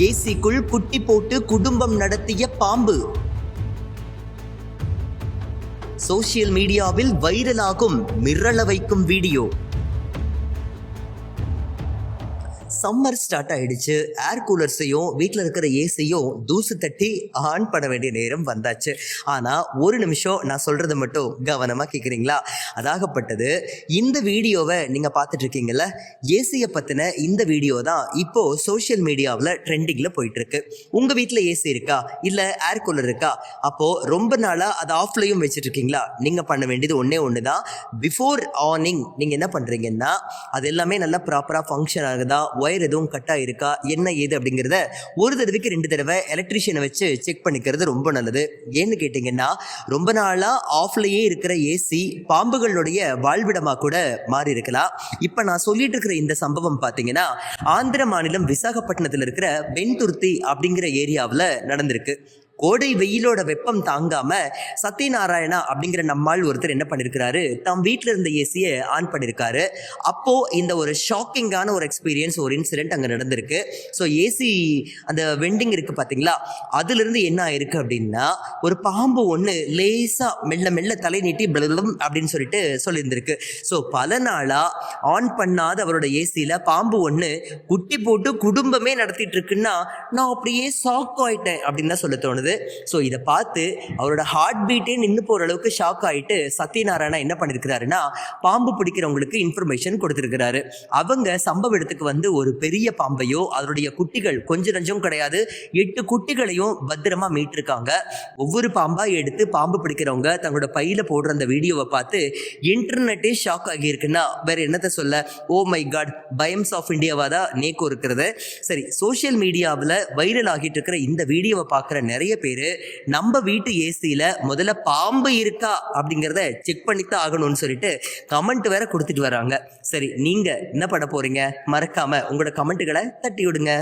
ஏசிக்குள் குட்டி போட்டு குடும்பம் நடத்திய பாம்பு. சோசியல் மீடியாவில் வைரலாகும் மிரள வைக்கும் வீடியோ. சம்மர் ஸ்டார்ட் ஆயிடுச்சு. ஏர் கூலர்ஸையும் வீட்டில் இருக்கிற ஏசியும் தூசு தட்டி ஆன் பண்ண வேண்டிய நேரம் வந்தாச்சு. ஆனால் ஒரு நிமிஷம் நான் சொல்கிறத மட்டும் கவனமாக கேட்குறீங்களா அதாகப்பட்டது இந்த வீடியோவை நீங்கள் பார்த்துட்ருக்கீங்கல்ல ஏசியை பற்றின இந்த வீடியோ தான் இப்போது சோஷியல் மீடியாவில் ட்ரெண்டிங்கில் போயிட்டுருக்கு. உங்கள் வீட்டில் ஏசி இருக்கா? இல்லை ஏர் கூலர் இருக்கா? அப்போது ரொம்ப நாளாக அதை ஆஃப்லையும் வச்சுட்ருக்கீங்களா நீங்கள் பண்ண வேண்டியது ஒன்றே ஒன்று தான். பிஃபோர் ஆனிங் நீங்கள் என்ன பண்ணுறீங்கன்னா அது எல்லாமே நல்லா ப்ராப்பராக ஃபங்க்ஷன் ஆகுதா? ஒயர் எதுவும் கட்டாக இருக்கா என்ன ஏது அப்படிங்கிறத ஒரு தடவைக்கு ரெண்டு தடவை எலக்ட்ரிஷியனை வச்சு செக் பண்ணிக்கிறது ரொம்ப நல்லது. ஏன்னு கேட்டிங்கன்னா ரொம்ப நாளாக ஆஃப்லேயே இருக்கிற ஏசி பாம்புகளுடைய வாழ்விடமாக கூட மாறி இருக்கலாம். இப்போ நான் சொல்லிட்டு இருக்கிற இந்த சம்பவம் பார்த்தீங்கன்னா ஆந்திர மாநிலம் விசாகப்பட்டினத்தில் இருக்கிற வெண்துருத்தி அப்படிங்கிற ஏரியாவில் நடந்திருக்கு. கோடை வெயிலோட வெப்பம் தாங்காம சத்யநாராயணா அப்படிங்கிற நம்மால் ஒருத்தர் என்ன பண்ணிருக்கிறாரு? தம் வீட்டில் இருந்த ஏசியை ஆன் பண்ணியிருக்காரு அப்போ இந்த ஒரு ஷாக்கிங்கான ஒரு எக்ஸ்பீரியன்ஸ் ஒரு இன்சிடென்ட் அங்கே நடந்திருக்கு. ஸோ ஏசி அந்த வெண்டிங் இருக்கு பார்த்தீங்களா அதுலேருந்து என்ன ஆயிருக்கு அப்படின்னா ஒரு பாம்பு ஒன்று லேசாக மெல்ல மெல்ல தலை நீட்டி பிளம் அப்படின்னு சொல்லிட்டு சொல்லியிருந்திருக்கு. ஸோ பல நாளாக ஆன் பண்ணாத அவரோட ஏசியில் பாம்பு ஒன்று குட்டி போட்டு குடும்பமே நடத்திட்டு இருக்குன்னா நான் அப்படியே ஷாக் ஆயிட்டேன் அப்படின்னு தான் சொல்ல தோணுது. ஸோ இதை பார்த்து அவரோட ஹார்ட் பீட்டே நின்று போகிற அளவுக்கு ஷாக் ஆயிட்டு சத்யநாராயணா என்ன பண்ணியிருக்கிறாருன்னா பாம்பு பிடிக்கிறவங்களுக்கு இன்ஃபர்மேஷன் கொடுத்துருக்கிறாரு. அவங்க சம்பவ இடத்துக்கு வந்து ஒரு பெரிய பாம்பையோ அதனுடைய குட்டிகள் கொஞ்சம் நஞ்சம் கிடையாது எட்டு குட்டிகளையும் பத்திரமா மீட்டிருக்காங்க. ஒவ்வொரு பாம்பாக எடுத்து பாம்பு பிடிக்கிறவங்க தங்களோட பையில போடுற அந்த வீடியோவை பார்த்து இன்டர்நெட்டே ஷாக் ஆகியிருக்குன்னா வேற என்னத்தை சொல்ல? ஓ மை காட் பயம்ஸ் ஆஃப் இந்தியாவாக தான் நேக்கோ இருக்கிறது? சரி சோஷியல் மீடியாவில் வைரல் ஆகிட்டு இருக்கிற இந்த வீடியோவை பார்க்குற நிறைய பேர் நம்ம வீட்டு ஏசியில் முதல்ல பாம்பு இருக்கா அப்படிங்கிறத செக் பண்ணித்தான் ஆகணும்னு சொல்லிட்டு கமெண்ட் வேற கொடுத்துட்டு வராங்க. சரி நீங்கள் என்ன பண்ண போறீங்க? மறக்காம உங்களோட கமெண்ட்டுகளை தட்டி விடுங்க.